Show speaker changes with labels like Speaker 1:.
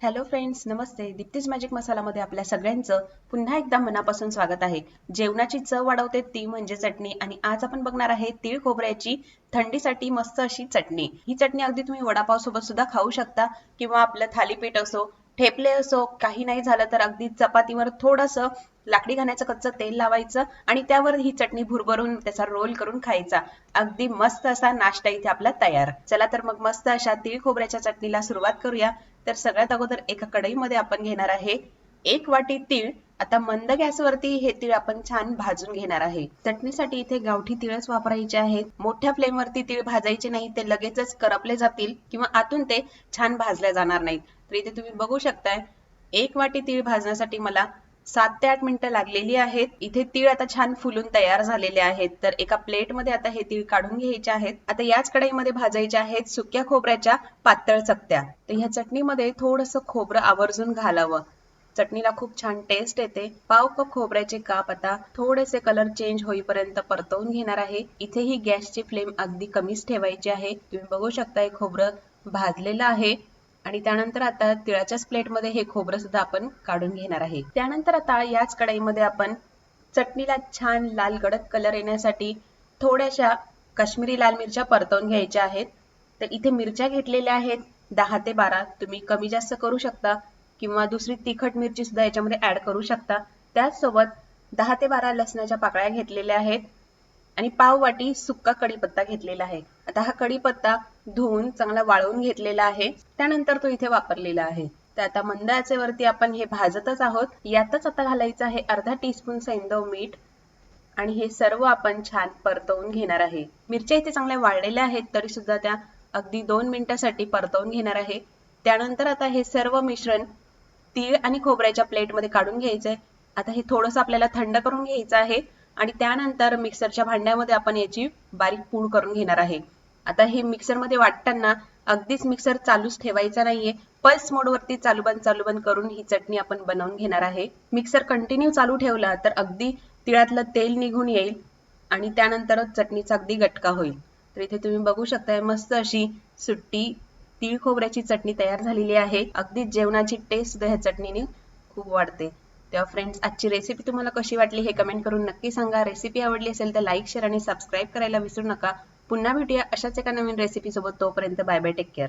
Speaker 1: Hello friends नमस्ते. Deepti's magic मसालामध्ये आपल्या सगळ्यांचं पुन्हा एकदा मनापासून स्वागत आहे. जेवणाची चव वाढवते ती म्हणजे चटणी आणि आज आपण बघणार आहे तीळ खोबऱ्याची थंडीसाठी मस्त अशी चटणी. ही चटणी अगदी तुम्ही वडापाव सोबत सुद्धा खाऊ शकता किंवा आपलं थालीपीठ असो ठेपले असो काही नाही झालं तर अगदी चपातीवर थोडंसं लाकडी घाण्याचं कच्चं तेल लावायचं आणि त्यावर ही चटणी भुरभरून त्याचा रोल करून खायचा. अगदी मस्त असा नाश्ता इथे आपला तयार. चला तर मग मस्त अशा तीळ खोबऱ्याच्या चटणीला सुरुवात करूया. तर सगळ्यात अगोदर एका कढईमध्ये आपण घेणार आहे एक वाटी तीळ आता मंद गॅसवरती हे तीळ आपण छान भाजून घेणार आहे. चटणीसाठी इथे गावठी तिळच वापरायचे आहेत. मोठ्या फ्लेमवरती तीळ भाजायचे नाही ते लगेचच करपले जातील किंवा आतून ते छान भाजले जाणार नाहीत. तर इथे तुम्ही बघू शकताय एक वाटी तीळ भाजण्यासाठी मला सात ते आठ मिनिटं लागलेली आहेत. इथे तीळ आता छान फुलून तयार झालेले आहेत. तर एका प्लेटमध्ये आता हे तीळ काढून घ्यायचे आहेत. आता याच कढईमध्ये भाजायचे आहेत सुक्या खोबऱ्याच्या पातळ चकत्या. तर ह्या चटणीमध्ये थोडंसं खोबरं आवर्जून घालावं. चटणीला खूप छान टेस्ट येते. पाव कप खोबऱ्याचे काप आता थोडेसे कलर चेंज होईपर्यंत परतवून घेणार आहे. इथे ही गॅसची फ्लेम अगदी कमीच ठेवायची आहे. तुम्ही बघू शकता हे खोबरं भाजलेलं आहे. आणि त्यानंतर आता तिळाच्याच प्लेटमध्ये हे खोबरं सुद्धा आपण काढून घेणार आहे. त्यानंतर आता याच कढईमध्ये आपण चटणीला छान लाल गडद कलर येण्यासाठी थोड्याशा काश्मीरी लाल मिरच्या परतवून घ्यायच्या आहेत. तर इथे मिरच्या घेतलेल्या आहेत. दहा ते बारा. तुम्ही कमी जास्त करू शकता. किंवा दुसरी तिखट मिरची सुद्धा याच्यामध्ये ऍड करू शकता. त्याचसोबत दहा ते बारा लसणाच्या पाकळ्या घेतलेल्या आहेत आणि पाव वाटी सुक्का कढीपत्ता घेतलेला आहे. आता हा कढीपत्ता धुवून चांगला वाळवून घेतलेला आहे. त्यानंतर तो इथे वापरलेला आहे. तर आता मंद आचेवरती आपण हे भाजतच आहोत. यातच आता घालायचं आहे अर्धा टीस्पून सैंदव मीठ आणि हे सर्व आपण छान परतवून घेणार आहे. मिरच्या इथे चांगल्या वाळलेल्या आहेत तरी सुद्धा त्या अगदी दोन मिनिटासाठी परतवून घेणार आहे. त्यानंतर आता हे सर्व मिश्रण तीळ आणि खोबऱ्याच्या प्लेटमध्ये काढून घ्यायचंय. आता हे थोडंसं आपल्याला थंड करून घ्यायचं आहे आणि त्यानंतर मिक्सरच्या भांड्यामध्ये आपण याची बारीक पूड करून घेणार आहे. आता हे मिक्सरमध्ये वाटताना अगदीच मिक्सर चालूच ठेवायचा नाहीये. पल्स मोडवरती चालू बंद चालू बंद करून ही चटणी आपण बनवून घेणार आहे. मिक्सर कंटिन्यू चालू ठेवला तर अगदी तिळातलं तेल निघून येईल आणि त्यानंतरच चटणीचा अगदी गटका होईल. तर इथे तुम्ही बघू शकताय मस्त अशी सुट्टी तीळ खोबऱ्याची चटणी तयार झालेली आहे. अगदी जेवणाची टेस्ट सुद्धा ह्या चटणीने खूप वाढते. तेव्हा फ्रेंड्स आजची रेसिपी तुम्हाला कशी वाटली हे कमेंट करून नक्की सांगा. रेसिपी आवडली असेल तर लाईक शेअर आणि सबस्क्राईब करायला विसरू नका. पुन्हा भेटूया अशाच एका नवीन रेसिपी सोबत. तोपर्यंत बाय बाय टेक केअर